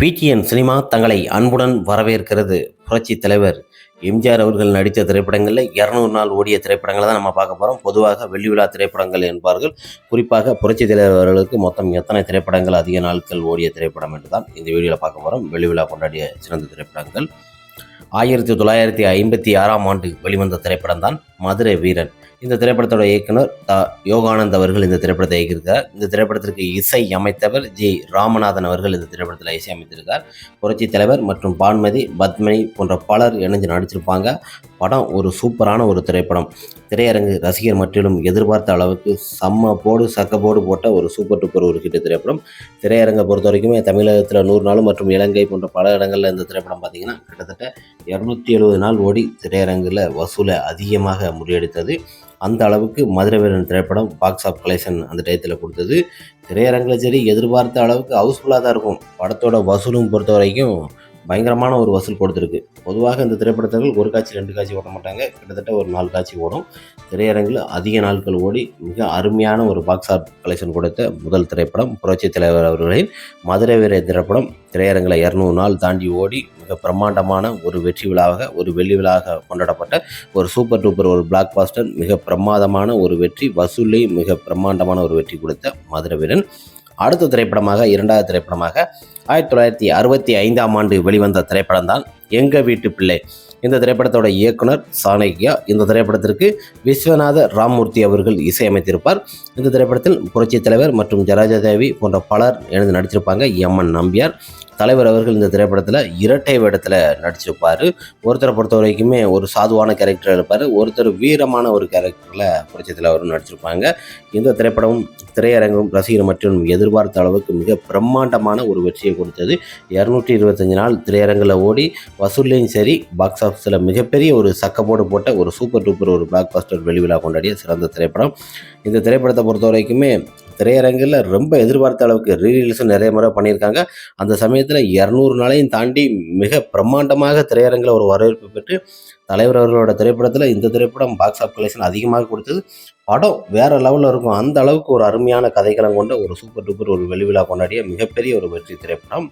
PTN cinema தங்களை அன்புடன் வரவேற்கிறது. புரட்சி தலைவர் எம்ஜிஆர் அவர்கள் நடித்த திரைப்படங்களில் இரநூறு நாள் ஓடிய திரைப்படங்களை தான் நம்ம பார்க்க போகிறோம் பொதுவாக வெள்ளி விழா திரைப்படங்கள் என்பார்கள். குறிப்பாக புரட்சி தலைவர் அவர்களுக்கு மொத்தம் எத்தனை திரைப்படங்கள் அதிக நாட்கள் ஓடிய திரைப்படம் என்று தான் இந்த வீடியோவில் பார்க்க போகிறோம் வெள்ளி விழா கொண்டாடிய சிறந்த திரைப்படங்கள். ஆயிரத்தி தொள்ளாயிரத்தி ஐம்பத்தி ஆறாம் ஆண்டு வெளிவந்த திரைப்படம் தான் மதுரை வீரன். இந்த திரைப்படத்தோட இயக்குனர் தா யோகானந்த் அவர்கள் இந்த திரைப்படத்தை இயக்கியிருக்கார். இந்த திரைப்படத்திற்கு இசை அமைத்தவர் ஜி ராமநாதன் அவர்கள் இந்த திரைப்படத்தில் இசை அமைத்திருக்கார். புரட்சி தலைவர் மற்றும் பான்மதி பத்மினி போன்ற பலர் இணைஞ்சு நடிச்சிருப்பாங்க. படம் ஒரு சூப்பரான ஒரு திரைப்படம். திரையரங்கு ரசிகர் மற்றிலும் எதிர்பார்த்த அளவுக்கு செம்ம போடு சக்க போடு போட்ட ஒரு சூப்பர் டூப்பர் ஒரு ஹிட் திரைப்படம். திரையரங்கை பொறுத்த வரைக்குமே தமிழகத்தில் நூறு நாள் மற்றும் இலங்கை போன்ற பல இடங்களில் இந்த திரைப்படம் பார்த்தீங்கன்னா கிட்டத்தட்ட இரநூத்தி எழுபது நாள் ஓடி திரையரங்கில் வசூலை அதிகமாக முறியடித்தது. அந்த அளவுக்கு மதுரை வீரன் திரைப்படம் பாக்ஸ் ஆஃப் கலெக்ஷன் அந்த டயத்தில் கொடுத்தது. திரையரங்கில் சரி எதிர்பார்த்த அளவுக்கு ஹவுஸ்ஃபுல்லாக தான் இருக்கும். படத்தோட வசூலும் பொறுத்த வரைக்கும் பயங்கரமான ஒரு வசூல் கொடுத்துருக்கு. பொதுவாக இந்த திரைப்படத்தில் ஒரு காட்சி ரெண்டு காட்சி ஓட மாட்டாங்க. கிட்டத்தட்ட ஒரு நாலு காட்சி ஓடும். திரையரங்கில் அதிக நாட்கள் ஓடி மிக அருமையான ஒரு பாக்ஸ் ஆர்ட் கலெக்ஷன் கொடுத்த முதல் திரைப்படம் புரட்சி தலைவர் அவர்களின் மதுரை வீர திரைப்படம். திரையரங்கில் இரநூறு நாள் தாண்டி ஓடி மிக பிரம்மாண்டமான ஒரு வெற்றி விழாவாக ஒரு வெள்ளி விழாவாக கொண்டாடப்பட்ட ஒரு சூப்பர் டூப்பர் ஒரு பிளாக் பாஸ்டர் மிக பிரமாதமான ஒரு வெற்றி வசூலையும் மிக பிரம்மாண்டமான ஒரு வெற்றி கொடுத்த மதுரை வீரன். அடுத்த திரைப்படமாக இரண்டாவது திரைப்படமாக ஆயிரத்தி தொள்ளாயிரத்தி அறுபத்தி ஐந்தாம் ஆண்டு வெளிவந்த திரைப்படம் தான் எங்க வீட்டு பிள்ளை. இந்த திரைப்படத்தோட இயக்குனர் சாணக்கியா. இந்த திரைப்படத்திற்கு விஸ்வநாத ராம்மூர்த்தி அவர்கள் இசையமைத்திருப்பார். இந்த திரைப்படத்தில் புரட்சி தலைவர் மற்றும் ஜராஜா தேவி போன்ற பலர் எழுந்து நடிச்சிருப்பாங்க எம் என் நம்பியார். தலைவர் அவர்கள் இந்த திரைப்படத்தில் இரட்டை வேடத்தில் நடிச்சிருப்பார். ஒருத்தரை பொறுத்த வரைக்குமே ஒரு சாதுவான கேரக்டர் இருப்பார். ஒருத்தர் வீரமான ஒரு கேரக்டரில் புரட்சத்தில் அவர் நடிச்சிருப்பாங்க. இந்த திரைப்படம் திரையரங்கும் ரசிகர் மற்றும் எதிர்பார்த்த அளவுக்கு மிக பிரம்மாண்டமான ஒரு வெற்றியை கொடுத்தது. இரநூற்றி இருபத்தஞ்சு நாள் திரையரங்கில் ஓடி வசூல்லையும் சரி பாக்ஸ் ஆஃபீஸில் மிகப்பெரிய ஒரு சக்கப்போடு போட்ட ஒரு சூப்பர் டூப்பர் ஒரு பிளாக் பாஸ்டர் வெளிவிழா கொண்டாடிய சிறந்த திரைப்படம். இந்த திரைப்படத்தை பொறுத்த வரைக்குமே திரையரங்கில் ரொம்ப எதிர்பார்த்த அளவுக்கு ரீரிலீஸும் நிறைய முறை பண்ணியிருக்காங்க. அந்த சமயத்தில் இரநூறு நாளையும் தாண்டி மிக பிரம்மாண்டமாக திரையரங்கில் ஒரு வரவேற்பு பெற்று தலைவர் அவர்களோட திரைப்படத்தில் இந்த திரைப்படம் பாக்ஸ் ஆஃப் கலெக்ஷன் அதிகமாக கொடுத்தது. படம் வேறு லெவலில் இருக்கும். அந்த அளவுக்கு ஒரு அருமையான கதைக்களம் கொண்ட ஒரு சூப்பர் டூப்பர் ஒரு வெளிவிழா கொண்டாடிய மிகப்பெரிய ஒரு வெற்றி திரைப்படம்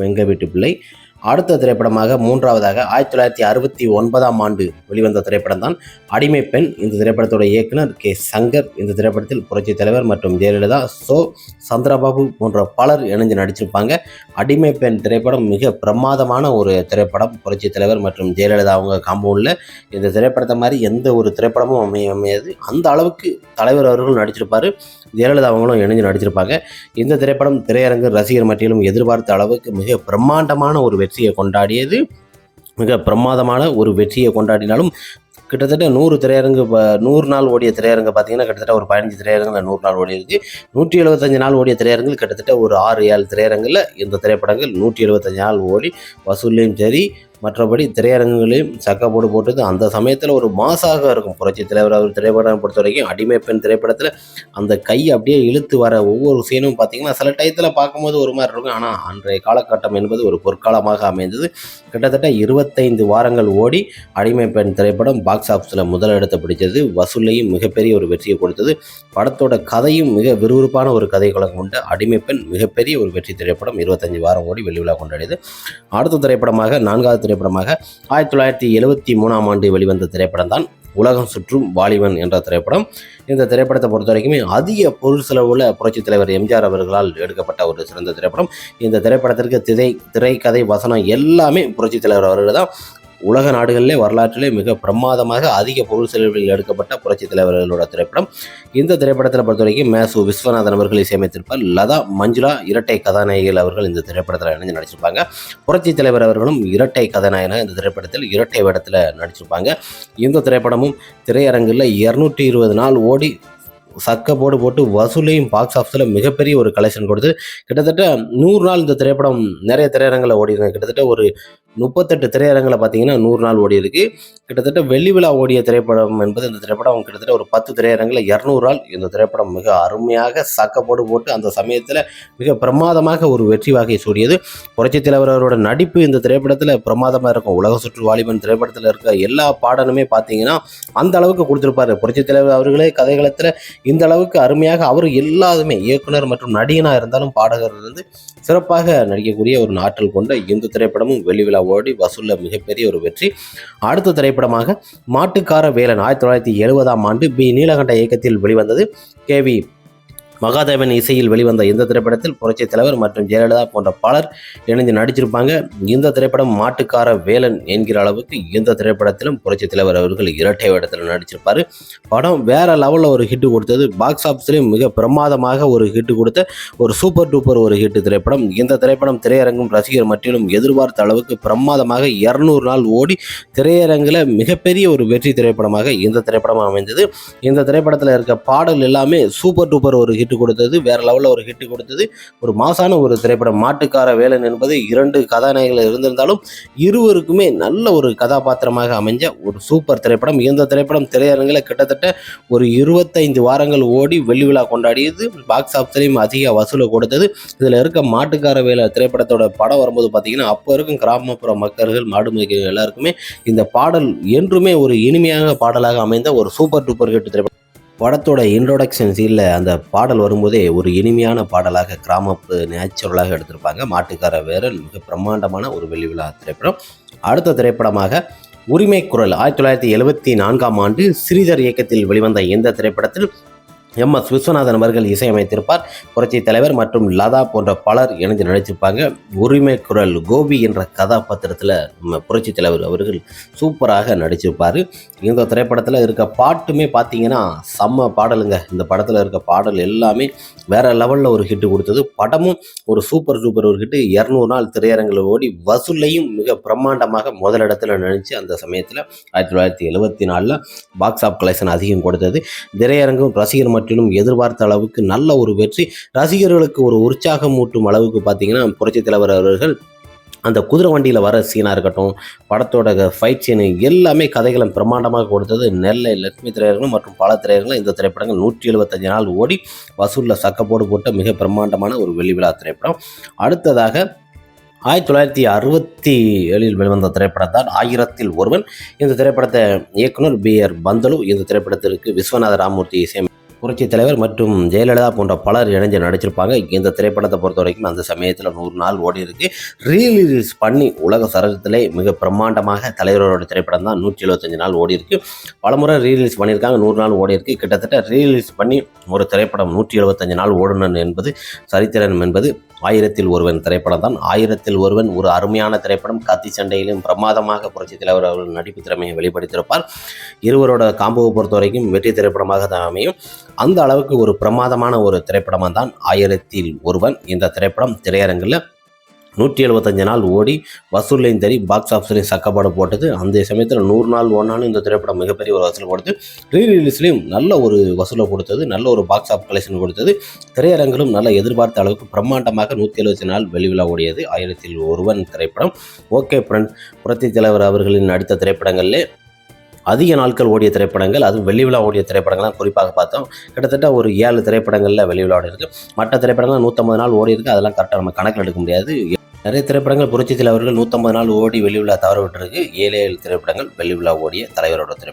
வெங்க வீட்டு பிள்ளை அடுத்த திரைப்படமாக மூன்றாவதாக ஆயிரத்தி தொள்ளாயிரத்தி அறுபத்தி ஒன்பதாம் ஆண்டு வெளிவந்த திரைப்படம் தான் அடிமை பெண் இந்த திரைப்படத்தோட இயக்குனர் கே. சங்கர். இந்த திரைப்படத்தில் புரட்சி தலைவர் மற்றும் ஜெயலலிதா சோ. சந்திரபாபு போன்ற பலர் இணைஞ்சு நடிச்சிருப்பாங்க. அடிமை பெண் திரைப்படம் மிக பிரமாதமான ஒரு திரைப்படம். புரட்சி தலைவர் மற்றும் ஜெயலலிதா அவங்க காம்பவுண்டில் இந்த திரைப்படத்தை மாதிரி எந்த ஒரு திரைப்படமும் அமைய அமையாது. அந்த அளவுக்கு தலைவர் அவர்களும் நடிச்சிருப்பார். ஜெயலலிதா அவங்களும் இணைஞ்சு நடிச்சிருப்பாங்க. இந்த திரைப்படம் திரையரங்கு ரசிகர் மட்டியிலும் எதிர்பார்த்த அளவுக்கு மிக பிரம்மாண்டமான ஒரு வெற்றியை கொண்டாடியது. மிக பிரமாதமான ஒரு வெற்றியை கொண்டாடினாலும் கிட்டத்தட்ட நூறு திரையரங்கு நூறு நாள் ஓடிய திரையரங்கு பார்த்தீங்கன்னா கிட்டத்தட்ட ஒரு பதினஞ்சு திரையரங்கில் நூறு நாள் ஓடி இருக்குது நூற்றி எழுபத்தஞ்சு நாள் ஓடிய திரையரங்கில் கிட்டத்தட்ட ஒரு ஆறு ஏழு திரையரங்கில் இந்த திரைப்படங்கள் நூற்றி எழுபத்தஞ்சு நாள் ஓடி வசூல்லையும் சரி மற்றபடி திரையரங்குகளையும் சக்கப்போடு போட்டது அந்த சமயத்தில் ஒரு மாசாக இருக்கும். புரட்சி தலைவர் அவர் திரைப்படம் பொறுத்த வரைக்கும் அடிமை பெண் திரைப்படத்தில் அந்த கை அப்படியே இழுத்து வர ஒவ்வொரு சீனும் பார்த்தீங்கன்னா சில டயத்தில் பார்க்கும்போது ஒரு மாதிரி இருக்கும். ஆனால் அன்றைய காலகட்டம் என்பது ஒரு பொற்காலமாக அமைந்தது. கிட்டத்தட்ட இருபத்தைந்து வாரங்கள் ஓடி அடிமை பெண் திரைப்படம் பாக்ஸ் ஆஃபீஸில் முதலிடத்தை பிடிச்சது வசூலையும் மிகப்பெரிய ஒரு வெற்றியை கொடுத்தது. படத்தோட கதையும் மிக விறுவிறுப்பான ஒரு கதை குலம் கொண்ட அடிமை பெண் மிகப்பெரிய ஒரு வெற்றி திரைப்படம் இருபத்தஞ்சு வாரம் ஓடி வெளிவிழா கொண்டாடியது. அடுத்த திரைப்படமாக நான்காவது திரைப்படமாக ஆயிரத்தி தொள்ளாயிரத்தி எழுபத்தி மூணாம் ஆண்டு வெளிவந்த திரைப்படம் தான் உலகம் சுற்றும் வாலிபன் என்ற திரைப்படம். இந்த திரைப்படத்தை பொறுத்த வரைக்குமே அதிக பொருள் செலவுள்ள புரட்சித் தலைவர் எம்ஜிஆர் அவர்களால் எடுக்கப்பட்ட ஒரு சிறந்த திரைப்படம். இந்த திரைப்படத்திற்கு திரை திரைக்கதை வசனம் எல்லாமே புரட்சித் தலைவர் அவர்கள் தான் உலக நாடுகளிலே வரலாற்றிலே மிக பிரமாதமாக அதிக பொருள் செலவில் எடுக்கப்பட்ட புரட்சித் தலைவர்களோட திரைப்படம். இந்த திரைப்படத்தில் பொறுத்த வரைக்கும் மேசு விஸ்வநாதன் அவர்கள் இசையமைத்திருப்பார் லதா மஞ்சுளா இரட்டை கதாநாயகிகள் அவர்கள் இந்த திரைப்படத்தில் இணைந்து நடிச்சிருப்பாங்க. புரட்சி தலைவர் அவர்களும் இரட்டை கதாநாயகனாக இந்த திரைப்படத்தில் இரட்டை வேடத்தில் நடிச்சிருப்பாங்க. இந்த திரைப்படமும் திரையரங்கில் இரநூற்றி இருபது நாள் ஓடி சக்க போடு போட்டு வசூலையும் பாக்ஸ் ஆஃபீஸில் மிகப்பெரிய ஒரு கலெக்ஷன் கொடுத்து கிட்டத்தட்ட நூறு நாள் இந்த திரைப்படம் நிறைய திரையரங்கில் ஓடிருங்க கிட்டத்தட்ட ஒரு முப்பத்தெட்டு திரையரங்கில் பார்த்தீங்கன்னா நூறு நாள் ஓடி இருக்கு கிட்டத்தட்ட வெள்ளி விழா ஓடிய திரைப்படம் என்பது இந்த திரைப்படம் கிட்டத்தட்ட ஒரு பத்து திரையரங்கில் இரநூறு இந்த திரைப்படம் மிக அருமையாக சக்கப்போடு போட்டு அந்த சமயத்தில் மிக பிரமாதமாக ஒரு வெற்றி வாகை சூடியது. புரட்சித் தலைவர் அவரோட நடிப்பு இந்த திரைப்படத்தில் பிரமாதமாக இருக்கும். உலக சுற்று வாலிபன் திரைப்படத்தில் இருக்க எல்லா பாடலுமே பார்த்தீங்கன்னா அந்த அளவுக்கு கொடுத்துருப்பாரு. புரட்சித் தலைவர் அவர்களே கதைகளத்தில் இந்த அளவுக்கு அருமையாக அவர் எல்லாருமே இயக்குனர் மற்றும் நடிகனாக இருந்தாலும் பாடகர் இருந்து சிறப்பாக நடிக்கக்கூடிய ஒரு நாற்றல் கொண்ட இந்த திரைப்படமும் வெள்ளி விழா ஓடி வசூலில் மிகப்பெரிய ஒரு வெற்றி. அடுத்த திரைப்படமாக மாட்டுக்கார வேலன் ஆயிரத்தி தொள்ளாயிரத்தி எழுபதாம் ஆண்டு பி. நீலகண்ட இயக்கத்தில் வெளிவந்தது. கே. வி. மகாதேவன் இசையில் வெளிவந்த இந்த திரைப்படத்தில் புரட்சி தலைவர் மற்றும் ஜெயலலிதா போன்ற பலர் இணைந்து நடிச்சிருப்பாங்க. இந்த திரைப்படம் மாட்டுக்கார வேலன் என்கிற அளவுக்கு இந்த திரைப்படத்திலும் புரட்சி தலைவர் அவர்கள் இரட்டை வேடத்தில் நடிச்சிருப்பார். படம் வேற லெவலில் ஒரு ஹிட் கொடுத்தது. பாக்ஸ் ஆஃபீஸ்லேயும் மிக பிரமாதமாக ஒரு ஹிட் கொடுத்த ஒரு சூப்பர் டூப்பர் ஒரு ஹிட் திரைப்படம். இந்த திரைப்படம் திரையரங்கும் ரசிகர் மட்டிலும் எதிர்பார்த்த அளவுக்கு பிரமாதமாக இரநூறு நாள் ஓடி திரையரங்கில் மிகப்பெரிய ஒரு வெற்றி திரைப்படமாக இந்த திரைப்படம் அமைந்தது. இந்த திரைப்படத்தில் இருக்க பாடல் எல்லாமே சூப்பர் டூப்பர் ஒரு ஹிட் கொடுத்தது வேற லெவலில் ஒரு ஹிட் கொடுத்தது. ஒரு மாசான ஒரு திரைப்படம் மாட்டுக்கார வேலன் என்பது இரண்டு கதாநாயகர்கள் இருந்திருந்தாலும் இருவருக்குமே நல்ல ஒரு கதாபாத்திரமாக அமைஞ்ச ஒரு சூப்பர் திரைப்படம். இந்த திரைப்படம் திரையரங்கில் கிட்டத்தட்ட ஒரு இருபத்தைந்து வாரங்கள் ஓடி வெள்ளி விழா கொண்டாடியது. பாக்ஸ் ஆஃபீஸ்லையும் அதிக வசூலை கொடுத்தது. இதில் இருக்க மாட்டுக்கார வேலை திரைப்படத்தோட படம் வரும்போது பார்த்தீங்கன்னா அப்போ இருக்கும் கிராமப்புற மக்கள்கள் மாடு மேய்க்கிற எல்லாருக்குமே இந்த பாடல் என்றுமே ஒரு இனிமையாக பாடலாக அமைந்த ஒரு சூப்பர் டூப்பர் ஹிட் திரைப்படம். படத்தோட இன்ட்ரோடக்ஷன் சீனில் அந்த பாடல் வரும்போதே ஒரு இனிமையான பாடலாக கிராமப்பு நேச்சுரலாக எடுத்திருப்பாங்க. மாட்டுக்கார வேரல் மிக பிரம்மாண்டமான ஒரு வெள்ளி விழா திரைப்படம். அடுத்த திரைப்படமாக உரிமை குரல் ஆயிரத்தி தொள்ளாயிரத்தி எழுபத்தி நான்காம் ஆண்டு ஸ்ரீதர் இயக்கத்தில் வெளிவந்த இந்த திரைப்படத்தில் எம் எஸ் விஸ்வநாதன் அவர்கள் இசையமைத்திருப்பார். புரட்சி தலைவர் மற்றும் லதா போன்ற பலர் இணைந்து நடிச்சிருப்பாங்க. உரிமை குரல் கோபி என்ற கதாபாத்திரத்தில் நம்ம புரட்சி தலைவர் அவர்கள் சூப்பராக நடிச்சிருப்பார். இந்த திரைப்படத்தில் இருக்க பாட்டுமே பார்த்தீங்கன்னா செம்ம பாடலுங்க. இந்த படத்தில் இருக்க பாடல் எல்லாமே வேற லெவலில் ஒரு ஹிட் கொடுத்தது. படமும் ஒரு சூப்பர் சூப்பர் ஒரு ஹிட்டு இரநூறு நாள் திரையரங்கில் ஓடி வசூல்லையும் மிக பிரம்மாண்டமாக முதலிடத்தில் நினைச்சு அந்த சமயத்தில் ஆயிரத்தி தொள்ளாயிரத்தி எழுபத்தி நாலில் பாக்ஸ் ஆஃப் கலெக்ஷன் அதிகம் கொடுத்தது. திரையரங்கும் ரசிகர் மட்டிலும் எதிர்பார்த்த அளவுக்கு நல்ல ஒரு வெற்றி. ரசிகர்களுக்கு ஒரு உற்சாகம் ஊட்டும் அளவுக்கு பார்த்தீங்கன்னா புரட்சித் தலைவர் அவர்கள் அந்த குதிரை வண்டியில் வர சீனாக இருக்கட்டும் படத்தோட ஃபைட் சீனு எல்லாமே கதைகளும் பிரம்மாண்டமாக கொடுத்தது நெல்லை லட்சுமி திரையரங்கம் மற்றும் பல திரையரங்களும் இந்த திரைப்படங்கள் நூற்றி எழுபத்தஞ்சு நாள் ஓடி வசூலில் சக்கப்போடு போட்ட மிக பிரம்மாண்டமான ஒரு வெளிவிழா திரைப்படம். அடுத்ததாக ஆயிரத்தி தொள்ளாயிரத்தி அறுபத்தி ஏழில் வெளிவந்த திரைப்படம் தான் ஆயிரத்தில் ஒருவன். இந்த திரைப்படத்தை இயக்குனர் பி ஆர் பந்தலு. இந்த திரைப்படத்திற்கு விஸ்வநாத ராமூர்த்தி இசை புரட்சி தலைவர் மற்றும் ஜெயலலிதா போன்ற பலர் இணைஞ்சு நடிச்சிருப்பாங்க. இந்த திரைப்படத்தை பொறுத்த வரைக்கும் அந்த சமயத்தில் நூறு நாள் ஓடி இருக்கு. ரீலீஸ் பண்ணி உலக சரகத்திலே மிக பிரம்மாண்டமாக தலைவரோட திரைப்படம் தான் நூற்றி எழுபத்தஞ்சு நாள் ஓடி இருக்கு. பலமுறை ரீலீஸ் பண்ணியிருக்காங்க நூறு நாள் ஓடி இருக்கு. கிட்டத்தட்ட ரீலீஸ் பண்ணி ஒரு திரைப்படம் நூற்றி எழுபத்தஞ்சு நாள் ஓடணும் என்பது சரித்திரம் என்பது ஆயிரத்தில் ஒருவன் திரைப்படம் தான். ஆயிரத்தில் ஒருவன் ஒரு அருமையான திரைப்படம். கத்தி சண்டையிலும் பிரமாதமாக புரட்சி தலைவர் அவர்கள் நடிப்பு திறமையை வெளிப்படுத்தியிருப்பார். இருவரோட காம்போவை பொறுத்த வரைக்கும் வெற்றி திரைப்படமாக தான் அமையும். அந்த அளவுக்கு ஒரு பிரமாதமான ஒரு திரைப்படமாக தான் ஆயிரத்தில் ஒருவன் இந்த திரைப்படம் திரையரங்கில் நூற்றி எழுபத்தஞ்சு நாள் ஓடி வசூல்லையும் சரி பாக்ஸ் ஆஃபீஸ்லையும் சக்கப்பாடு போட்டது. அந்த சமயத்தில் நூறு நாள் ஓடினாலும் இந்த திரைப்படம் மிகப்பெரிய ஒரு வசூல் கொடுத்து ரீ ரிலீஸ்லையும் நல்ல ஒரு வசூலை கொடுத்தது நல்ல ஒரு பாக்ஸ் ஆஃப் கலெக்ஷன் கொடுத்தது. திரையரங்கிலும் நல்ல எதிர்பார்த்த அளவுக்கு பிரம்மாண்டமாக நூற்றி எழுபத்தி நாள் வெளிவிழா ஓடியது. ஆயிரத்தில் ஒருவன் திரைப்படம். ஓகே ஃப்ரெண்ட் புரட்சி தலைவர் அவர்களின் அடுத்த திரைப்படங்களிலே அதிக நாட்கள் ஓடிய திரைப்படங்கள் அதுவும் வெள்ளி விழா ஓடிய திரைப்படங்கள்லாம் குறிப்பாக பார்த்தோம். கிட்டத்தட்ட ஒரு ஏழு திரைப்படங்களில் வெள்ளி விழா ஓடி இருக்குது மற்ற திரைப்படங்கள் நூற்றம்பது நாள் ஓடி இருக்குது அதெல்லாம் கரெக்டாக நம்ம கணக்கில் எடுக்க முடியாது. நிறைய திரைப்படங்கள் புரட்சி தலைவர்கள் நூற்றம்பது நாள் ஓடி வெள்ளி விழா தவற விட்டுருக்கு ஏழு ஏழு திரைப்படங்கள் வெள்ளி விழா ஓடிய தலைவரோட திரைப்படம்.